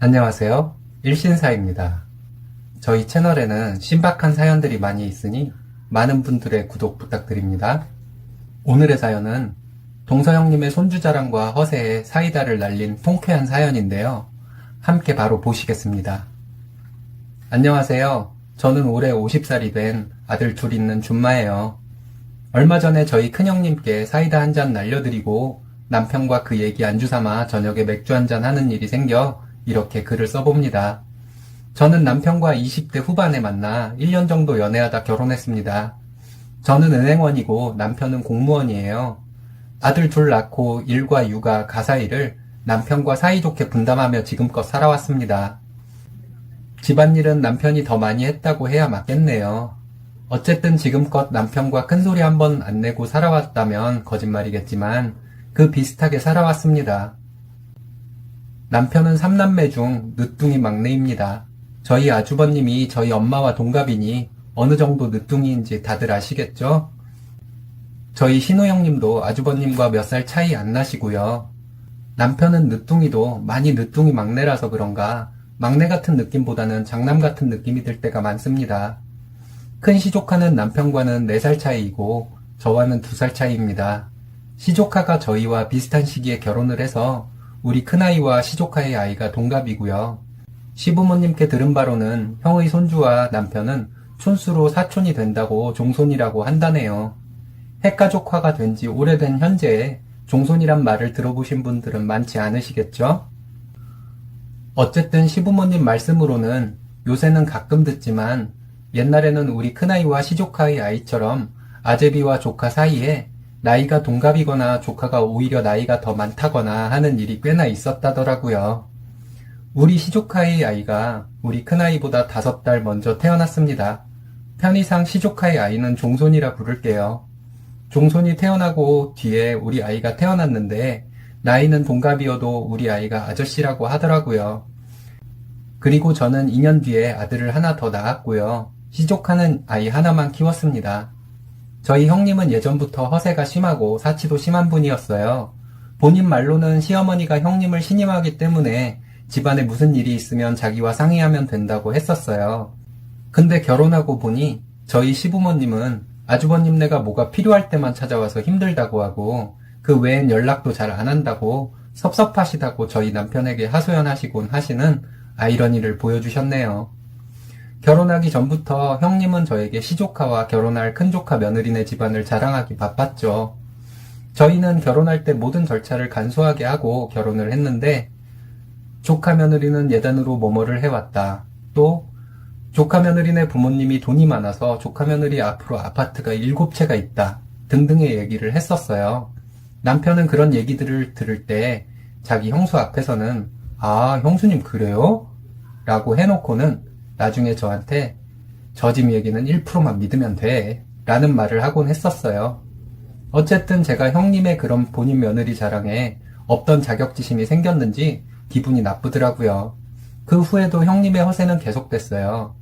안녕하세요. 일신사입니다. 저희 채널에는 신박한 사연들이 많이 있으니 많은 분들의 구독 부탁드립니다. 오늘의 사연은 동서형님의 손주자랑과 허세에 사이다를 날린 통쾌한 사연인데요. 함께 바로 보시겠습니다. 안녕하세요. 저는 올해 50살이 된 아들 둘 있는 준마예요. 얼마 전에 저희 큰형님께 사이다 한 잔 날려드리고 남편과 그 얘기 안주 삼아 저녁에 맥주 한 잔 하는 일이 생겨 이렇게 글을 써봅니다. 저는 남편과 20대 후반에 만나 1년 정도 연애하다 결혼했습니다. 저는 은행원이고 남편은 공무원이에요. 아들 둘 낳고 일과 육아, 가사 일을 남편과 사이좋게 분담하며 지금껏 살아왔습니다. 집안일은 남편이 더 많이 했다고 해야 맞겠네요. 어쨌든 지금껏 남편과 큰 소리 한 번 안 내고 살아왔다면 거짓말이겠지만 그 비슷하게 살아왔습니다. 남편은 삼남매 중 늦둥이 막내입니다. 저희 아주버님이 저희 엄마와 동갑이니 어느 정도 늦둥이인지 다들 아시겠죠? 저희 신우 형님도 아주버님과 몇 살 차이 안 나시고요. 남편은 늦둥이도 많이 늦둥이 막내라서 그런가 막내 같은 느낌보다는 장남 같은 느낌이 들 때가 많습니다. 큰 시조카는 남편과는 4살 차이이고 저와는 2살 차이입니다. 시조카가 저희와 비슷한 시기에 결혼을 해서 우리 큰아이와 시조카의 아이가 동갑이고요. 시부모님께 들은 바로는 형의 손주와 남편은 촌수로 사촌이 된다고 종손이라고 한다네요. 핵가족화가 된 지 오래된 현재에 종손이란 말을 들어보신 분들은 많지 않으시겠죠? 어쨌든 시부모님 말씀으로는 요새는 가끔 듣지만 옛날에는 우리 큰아이와 시조카의 아이처럼 아제비와 조카 사이에 나이가 동갑이거나 조카가 오히려 나이가 더 많다거나 하는 일이 꽤나 있었다더라고요. 우리 시조카의 아이가 우리 큰아이보다 다섯 달 먼저 태어났습니다. 편의상 시조카의 아이는 종손이라 부를게요. 종손이 태어나고 뒤에 우리 아이가 태어났는데 나이는 동갑이어도 우리 아이가 아저씨라고 하더라고요. 그리고 저는 2년 뒤에 아들을 하나 더 낳았고요. 시족하는 아이 하나만 키웠습니다. 저희 형님은 예전부터 허세가 심하고 사치도 심한 분이었어요. 본인 말로는 시어머니가 형님을 신임하기 때문에 집안에 무슨 일이 있으면 자기와 상의하면 된다고 했었어요. 근데 결혼하고 보니 저희 시부모님은 아주버님네가 뭐가 필요할 때만 찾아와서 힘들다고 하고 그 외엔 연락도 잘 안 한다고 섭섭하시다고 저희 남편에게 하소연하시곤 하시는 아이러니를 보여주셨네요. 결혼하기 전부터 형님은 저에게 시조카와 결혼할 큰조카 며느리네 집안을 자랑하기 바빴죠. 저희는 결혼할 때 모든 절차를 간소하게 하고 결혼을 했는데 조카 며느리는 예단으로 뭐뭐를 해왔다. 또 조카 며느리네 부모님이 돈이 많아서 조카 며느리 앞으로 아파트가 일곱 채가 있다. 등등의 얘기를 했었어요. 남편은 그런 얘기들을 들을 때 자기 형수 앞에서는 아, 형수님 그래요? 라고 해놓고는 나중에 저한테 저 집 얘기는 1%만 믿으면 돼. 라는 말을 하곤 했었어요. 어쨌든 제가 형님의 그런 본인 며느리 자랑에 없던 자격지심이 생겼는지 기분이 나쁘더라고요. 그 후에도 형님의 허세는 계속됐어요.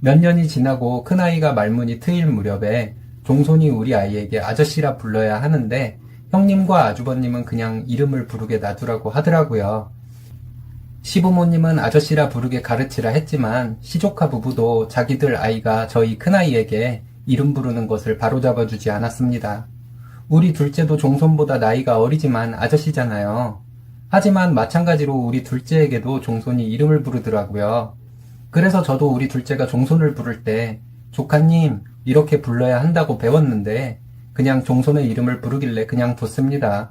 몇 년이 지나고 큰아이가 말문이 트일 무렵에 종손이 우리 아이에게 아저씨라 불러야 하는데 형님과 아주버님은 그냥 이름을 부르게 놔두라고 하더라고요. 시부모님은 아저씨라 부르게 가르치라 했지만 시조카 부부도 자기들 아이가 저희 큰아이에게 이름 부르는 것을 바로잡아주지 않았습니다. 우리 둘째도 종손보다 나이가 어리지만 아저씨잖아요. 하지만 마찬가지로 우리 둘째에게도 종손이 이름을 부르더라고요. 그래서 저도 우리 둘째가 종손을 부를 때 조카님 이렇게 불러야 한다고 배웠는데 그냥 종손의 이름을 부르길래 그냥 뒀습니다.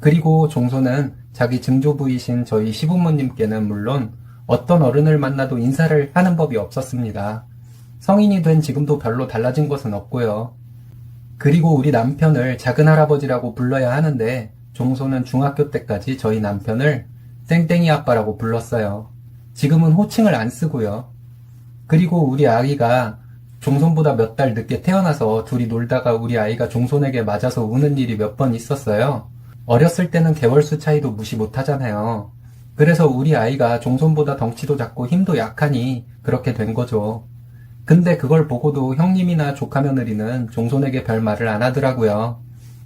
그리고 종손은 자기 증조부이신 저희 시부모님께는 물론 어떤 어른을 만나도 인사를 하는 법이 없었습니다. 성인이 된 지금도 별로 달라진 것은 없고요. 그리고 우리 남편을 작은 할아버지라고 불러야 하는데 종손은 중학교 때까지 저희 남편을 땡땡이 아빠라고 불렀어요. 지금은 호칭을 안 쓰고요. 그리고 우리 아이가 종손보다 몇 달 늦게 태어나서 둘이 놀다가 우리 아이가 종손에게 맞아서 우는 일이 몇 번 있었어요. 어렸을 때는 개월수 차이도 무시 못하잖아요. 그래서 우리 아이가 종손보다 덩치도 작고 힘도 약하니 그렇게 된 거죠. 근데 그걸 보고도 형님이나 조카 며느리는 종손에게 별 말을 안 하더라고요.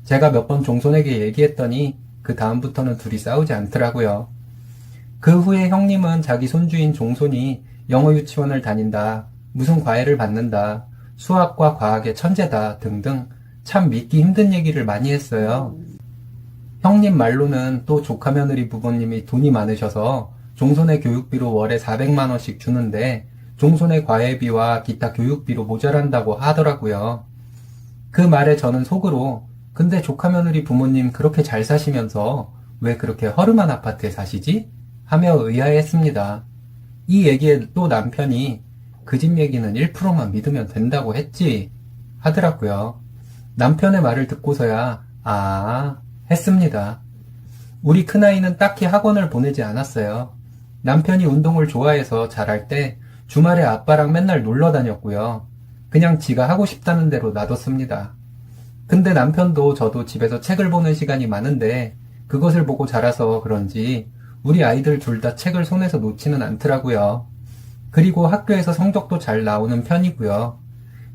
제가 몇 번 종손에게 얘기했더니 그 다음부터는 둘이 싸우지 않더라고요. 그 후에 형님은 자기 손주인 종손이 영어 유치원을 다닌다, 무슨 과외를 받는다, 수학과 과학의 천재다 등등 참 믿기 힘든 얘기를 많이 했어요. 형님 말로는 또 조카 며느리 부모님이 돈이 많으셔서 종손의 교육비로 월에 400만원씩 주는데 종손의 과외비와 기타 교육비로 모자란다고 하더라고요. 그 말에 저는 속으로 근데 조카 며느리 부모님 그렇게 잘 사시면서 왜 그렇게 허름한 아파트에 사시지? 하며 의아해했습니다. 이 얘기에 또 남편이 그 집 얘기는 1%만 믿으면 된다고 했지 하더라고요. 남편의 말을 듣고서야 아 했습니다. 우리 큰아이는 딱히 학원을 보내지 않았어요. 남편이 운동을 좋아해서 잘할 때 주말에 아빠랑 맨날 놀러 다녔고요. 그냥 지가 하고 싶다는 대로 놔뒀습니다. 근데 남편도 저도 집에서 책을 보는 시간이 많은데 그것을 보고 자라서 그런지 우리 아이들 둘 다 책을 손에서 놓지는 않더라고요. 그리고 학교에서 성적도 잘 나오는 편이고요.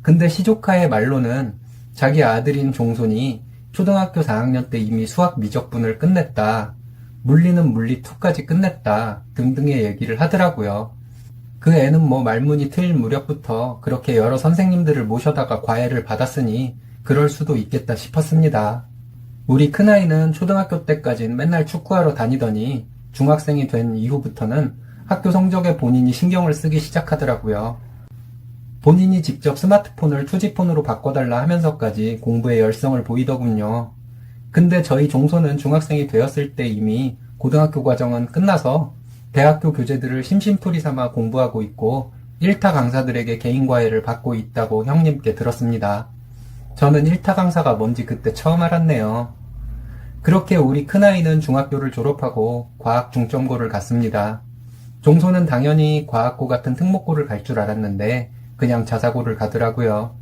근데 시조카의 말로는 자기 아들인 종손이 초등학교 4학년 때 이미 수학 미적분을 끝냈다. 물리는 물리 2까지 끝냈다. 등등의 얘기를 하더라고요. 그 애는 뭐 말문이 트일 무렵부터 그렇게 여러 선생님들을 모셔다가 과외를 받았으니 그럴 수도 있겠다 싶었습니다. 우리 큰아이는 초등학교 때까진 맨날 축구하러 다니더니 중학생이 된 이후부터는 학교 성적에 본인이 신경을 쓰기 시작하더라고요. 본인이 직접 스마트폰을 투지폰으로 바꿔달라 하면서까지 공부에 열성을 보이더군요. 근데 저희 종소는 중학생이 되었을 때 이미 고등학교 과정은 끝나서 대학교 교재들을 심심풀이 삼아 공부하고 있고 1타 강사들에게 개인 과외를 받고 있다고 형님께 들었습니다. 저는 1타 강사가 뭔지 그때 처음 알았네요. 그렇게 우리 큰아이는 중학교를 졸업하고 과학 중점고를 갔습니다. 종소는 당연히 과학고 같은 특목고를 갈 줄 알았는데 그냥 자사고를 가더라고요.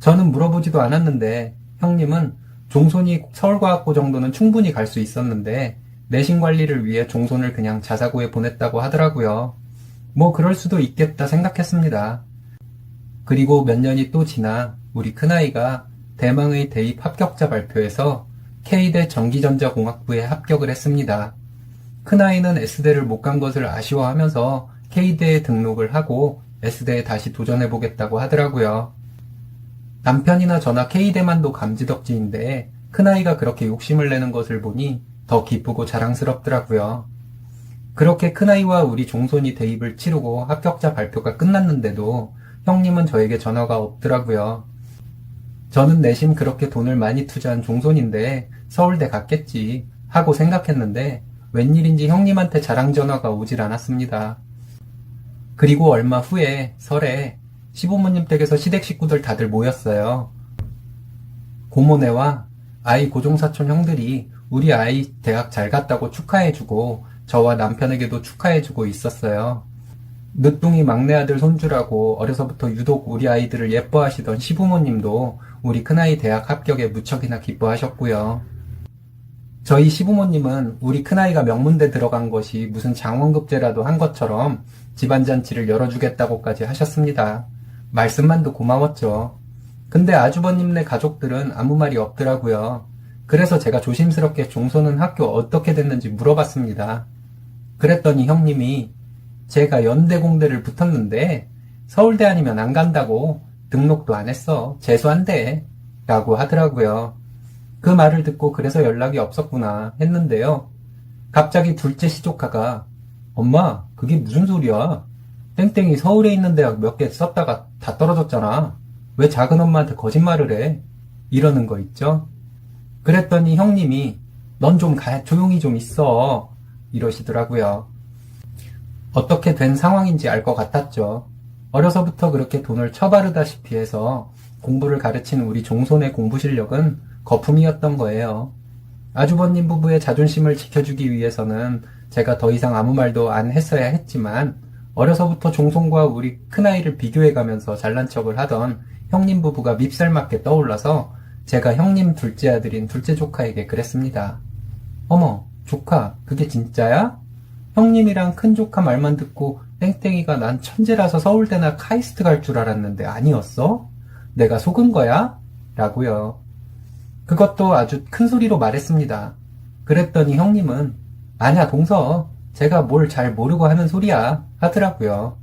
저는 물어보지도 않았는데 형님은 종손이 서울과학고 정도는 충분히 갈 수 있었는데 내신 관리를 위해 종손을 그냥 자사고에 보냈다고 하더라고요. 뭐 그럴 수도 있겠다 생각했습니다. 그리고 몇 년이 또 지나 우리 큰아이가 대망의 대입 합격자 발표에서 K대 전기전자공학부에 합격을 했습니다. 큰아이는 S대를 못 간 것을 아쉬워하면서 K대에 등록을 하고 S대에 다시 도전해보겠다고 하더라고요. 남편이나 저나 K대만도 감지덕지인데 큰아이가 그렇게 욕심을 내는 것을 보니 더 기쁘고 자랑스럽더라고요. 그렇게 큰아이와 우리 종손이 대입을 치르고 합격자 발표가 끝났는데도 형님은 저에게 전화가 없더라고요. 저는 내심 그렇게 돈을 많이 투자한 종손인데 서울대 갔겠지 하고 생각했는데 웬일인지 형님한테 자랑 전화가 오질 않았습니다. 그리고 얼마 후에 설에 시부모님 댁에서 시댁 식구들 다들 모였어요. 고모네와 아이 고종사촌 형들이 우리 아이 대학 잘 갔다고 축하해주고 저와 남편에게도 축하해주고 있었어요. 늦둥이 막내 아들 손주라고 어려서부터 유독 우리 아이들을 예뻐하시던 시부모님도 우리 큰아이 대학 합격에 무척이나 기뻐하셨고요. 저희 시부모님은 우리 큰아이가 명문대 들어간 것이 무슨 장원급제라도 한 것처럼 집안잔치를 열어주겠다고까지 하셨습니다. 말씀만도 고마웠죠. 근데 아주버님네 가족들은 아무 말이 없더라고요. 그래서 제가 조심스럽게 종소는 학교 어떻게 됐는지 물어봤습니다. 그랬더니 형님이 제가 연대공대를 붙었는데 서울대 아니면 안 간다고 등록도 안 했어. 재수한대. 라고 하더라고요. 그 말을 듣고 그래서 연락이 없었구나 했는데요. 갑자기 둘째 시조카가 엄마 그게 무슨 소리야? 땡땡이 서울에 있는 대학 몇 개 썼다가 다 떨어졌잖아. 왜 작은 엄마한테 거짓말을 해? 이러는 거 있죠? 그랬더니 형님이 넌 좀 조용히 좀 있어. 이러시더라고요. 어떻게 된 상황인지 알 것 같았죠. 어려서부터 그렇게 돈을 처바르다시피 해서 공부를 가르치는 우리 종손의 공부 실력은 거품이었던 거예요. 아주버님 부부의 자존심을 지켜주기 위해서는 제가 더 이상 아무 말도 안 했어야 했지만 어려서부터 종손과 우리 큰아이를 비교해가면서 잘난 척을 하던 형님 부부가 밉살맞게 떠올라서 제가 형님 둘째 아들인 둘째 조카에게 그랬습니다. 어머, 조카, 그게 진짜야? 형님이랑 큰 조카 말만 듣고 땡땡이가 난 천재라서 서울대나 카이스트 갈 줄 알았는데 아니었어? 내가 속은 거야? 라고요. 그것도 아주 큰 소리로 말했습니다. 그랬더니 형님은 아냐 동서 제가 뭘 잘 모르고 하는 소리야 하더라고요.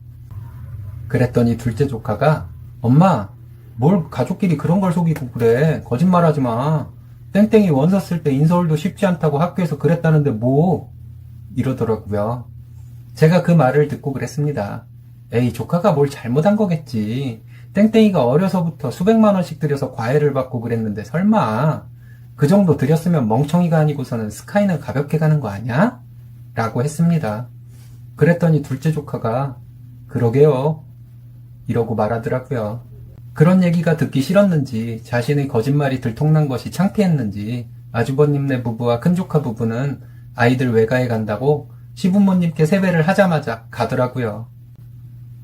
그랬더니 둘째 조카가 엄마 뭘 가족끼리 그런 걸 속이고 그래 거짓말하지 마 땡땡이 원서 쓸 때 인서울도 쉽지 않다고 학교에서 그랬다는데 뭐 이러더라고요. 제가 그 말을 듣고 그랬습니다. 에이 조카가 뭘 잘못한 거겠지. 땡땡이가 어려서부터 수백만 원씩 들여서 과외를 받고 그랬는데 설마 그 정도 들였으면 멍청이가 아니고서는 스카이는 가볍게 가는 거 아니야? 라고 했습니다. 그랬더니 둘째 조카가 그러게요. 이러고 말하더라고요. 그런 얘기가 듣기 싫었는지 자신의 거짓말이 들통난 것이 창피했는지 아주버님네 부부와 큰조카 부부는 아이들 외가에 간다고 시부모님께 세배를 하자마자 가더라고요.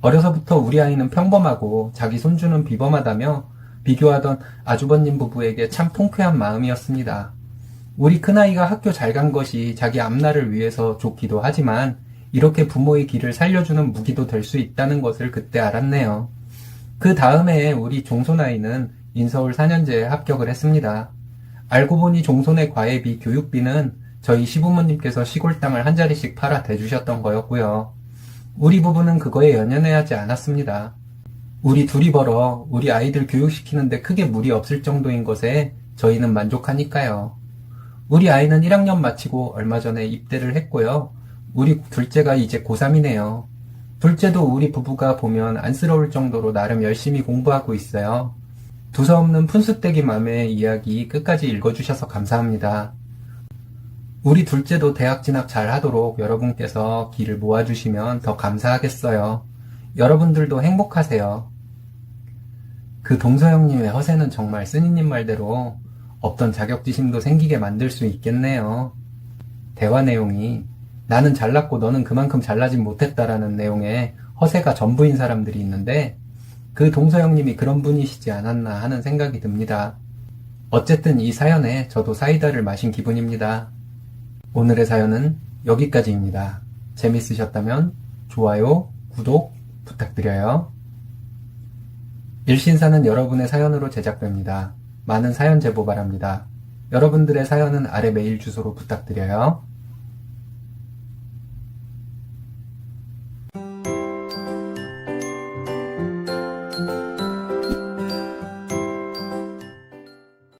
어려서부터 우리 아이는 평범하고 자기 손주는 비범하다며 비교하던 아주버님 부부에게 참 통쾌한 마음이었습니다. 우리 큰아이가 학교 잘 간 것이 자기 앞날을 위해서 좋기도 하지만 이렇게 부모의 길을 살려주는 무기도 될 수 있다는 것을 그때 알았네요. 그 다음에 우리 종손아이는 인서울 4년제에 합격을 했습니다. 알고 보니 종손의 과외비, 교육비는 저희 시부모님께서 시골 땅을 한 자리씩 팔아 대주셨던 거였고요. 우리 부부는 그거에 연연해하지 않았습니다. 우리 둘이 벌어 우리 아이들 교육시키는데 크게 무리 없을 정도인 것에 저희는 만족하니까요. 우리 아이는 1학년 마치고 얼마 전에 입대를 했고요. 우리 둘째가 이제 고3이네요. 둘째도 우리 부부가 보면 안쓰러울 정도로 나름 열심히 공부하고 있어요. 두서없는 푼수떼기 맘의 이야기 끝까지 읽어주셔서 감사합니다. 우리 둘째도 대학 진학 잘 하도록 여러분께서 길을 모아주시면 더 감사하겠어요. 여러분들도 행복하세요. 그 동서형님의 허세는 정말 쓰니님 말대로 없던 자격지심도 생기게 만들 수 있겠네요. 대화 내용이 나는 잘났고 너는 그만큼 잘나진 못했다라는 내용의 허세가 전부인 사람들이 있는데 그 동서형님이 그런 분이시지 않았나 하는 생각이 듭니다. 어쨌든 이 사연에 저도 사이다를 마신 기분입니다. 오늘의 사연은 여기까지입니다. 재밌으셨다면 좋아요, 구독 부탁드려요. 일신사는 여러분의 사연으로 제작됩니다. 많은 사연 제보 바랍니다. 여러분들의 사연은 아래 메일 주소로 부탁드려요.